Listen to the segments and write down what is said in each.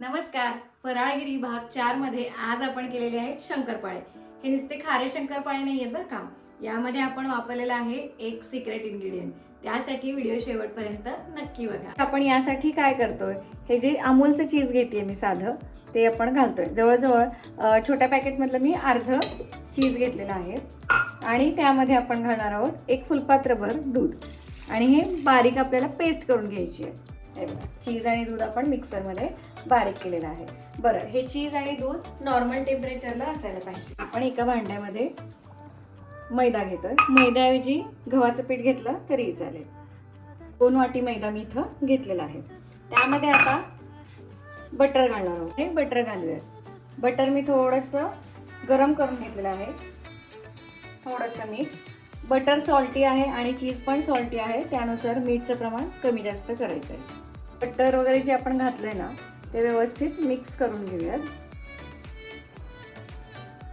नमस्कार. फराळगिरी भाग चारमध्ये आज आपण केलेले आहेत शंकरपाळे. हे नुसते खारे शंकरपाळे नाही आहेत बरं का? यामध्ये आपण वापरलेला आहे एक सिक्रेट इन्ग्रेडियंट त्यासाठी व्हिडिओ शेवटपर्यंत नक्की बघा. आपण यासाठी काय करतोय? हे जे अमूलचं चीज घेते मी साधं ते आपण घालतोय. जवळजवळ छोट्या पॅकेटमधलं मी अर्ध चीज घेतलेलं आहे. आणि त्यामध्ये आपण घालणार आहोत एक फुलपात्रभर दूध. आणि हे बारीक आपल्याला पेस्ट करून घ्यायची आहे. चीज आणि दूध आपण मिक्सरमध्ये बारीक केलेलं आहे. बरं हे चीज आणि दूध नॉर्मल टेम्परेचरला असायला पाहिजे. आपण एका भांड्यामध्ये मैदा घेतोय. मैद्याऐवजी गव्हाचं पीठ घेतलं तरीही चालेल. दोन वाटी मैदा मी इथं घेतलेला आहे. त्यामध्ये आता बटर घालणार आहोत. हे बटर घालूया बटर मी थोडंसं गरम करून घेतलेलं आहे. थोडंसं मीठ बटर सॉल्टी आहे आणि चीज पण सॉल्टी आहे. त्यानुसार मीठचं प्रमाण कमी जास्त करायचं आहे बटर वगैरे जे आपण घातलंय ना ते व्यवस्थित मिक्स करून घेऊयात.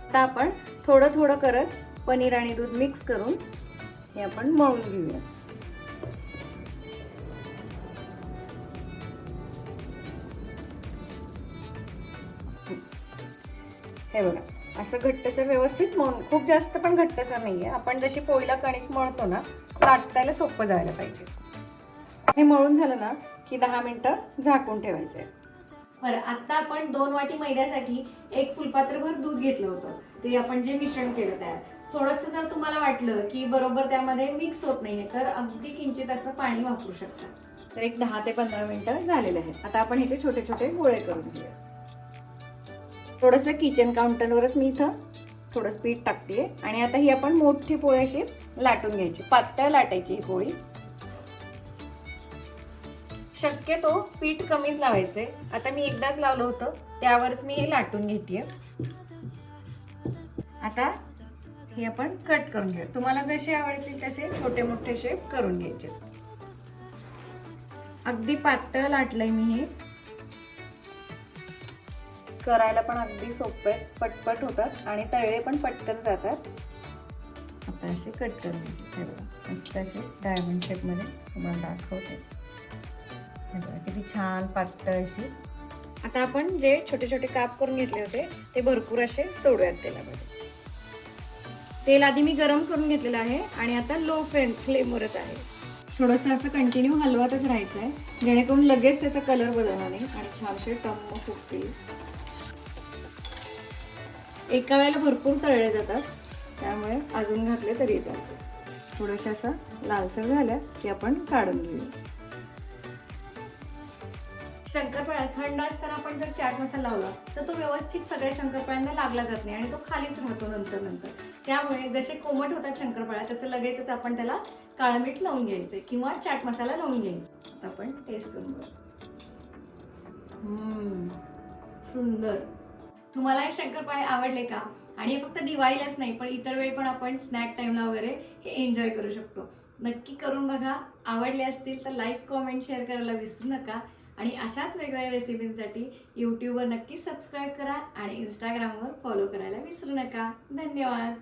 आता आपण थोडं थोडं करत पनीर आणि दूध मिक्स करून हे आपण मळून घेऊया हे बघा असं घट्टचं व्यवस्थित मळून खूप जास्त पण घट्टसर नाहीये. आपण जशी पोळीला कणिक मळतो ना लाटतायला सोपं जायला पाहिजे. हे मळून झालं ना की दहा मिनिटं झाकून ठेवायचं आहे बरं आता आपण दोन वाटी मैद्यासाठी एक फुलपात्रभर दूध घेतलं होतं. ते आपण जे मिश्रण केलं तयार थोडंसं जर तुम्हाला वाटलं की बरोबर त्यामध्ये मिक्स होत नाहीये तर अगदी किंचित असं पाणी वापरू शकता. तर एक दहा ते पंधरा मिनटं झालेले आहेत. आता आपण ह्याचे छोटे छोटे गोळे करून घेऊया. थोडंसं किचन काउंटरवरच मी इथं थोडं पीठ टाकते आणि आता ही आपण मोठी पोळी अशी लाटून घ्यायची. पातळ लाटायची ही पोळी. शक्यतो पीठ कमीच लावायचंय. आता मी एकदाच लावलं होतं त्यावरच मी हे लाटून घेते आता हे आपण कट करून घेऊ. तुम्हाला जसे आवडतील तसे छोटे मोठे शेप करून घ्यायचे. अगदी पातळ लाटलंय मी हे. करायला पण अगदी सोपे आहेत पटपट होतात आणि तळले पण पटकन जातात. आता असे कट करून घ्यायचे. मस्त असे डायमंड शेपमध्ये तुम्हाला दाखवते. म्हणजे किती छान पातळ अशी. आता आपण जे छोटे छोटे काप करून घेतले होते ते भरपूर असे सोडूयात तेलामध्ये. तेल आधी मी गरम करून घेतलेलं आहे आणि आता लो फ्लेम फ्लेमवरच आहे. थोडंसं असं कंटिन्यू हलवतच राहायचं आहे जेणेकरून लगेच त्याचा कलर बदलणार नाही आणि छानसे टम्म फुटतील एका वेळेला भरपूर तळले जातात त्यामुळे अजून घातले तरी चालते. थोडंसं असं लालसर झाल्या की आपण काढून घेऊया. शंकरपाळ्या थंड असताना आपण जर चाट मसाला लावला तर तो व्यवस्थित सगळ्या शंकरपाळ्यांना लागला जात नाही आणि तो खालीच राहतो नंतर नंतर. त्यामुळे जसे कोमट होतात शंकरपाळ्या तसं लगेचच आपण त्याला काळं मीठ लावून घ्यायचं किंवा चाट मसाला लावून घ्यायचा. आता आपण टेस्ट करून बघू. हम्म, सुंदर. तुम्हाला हे शंकरपाळे आवडले का? आणि हे फक्त दिवाळीलाच नाही पण इतर वेळी पण आपण स्नॅक टाईमला वगैरे हे एन्जॉय करू शकतो. नक्की करून बघा. आवडले असतील तर लाईक कॉमेंट शेअर करायला विसरू नका. आणि अशाच वेगवेगळ्या रेसिपींसाठी यूट्यूबवर नक्की सबस्क्राईब करा आणि इंस्टाग्रामवर फॉलो करायला विसरू नका. धन्यवाद.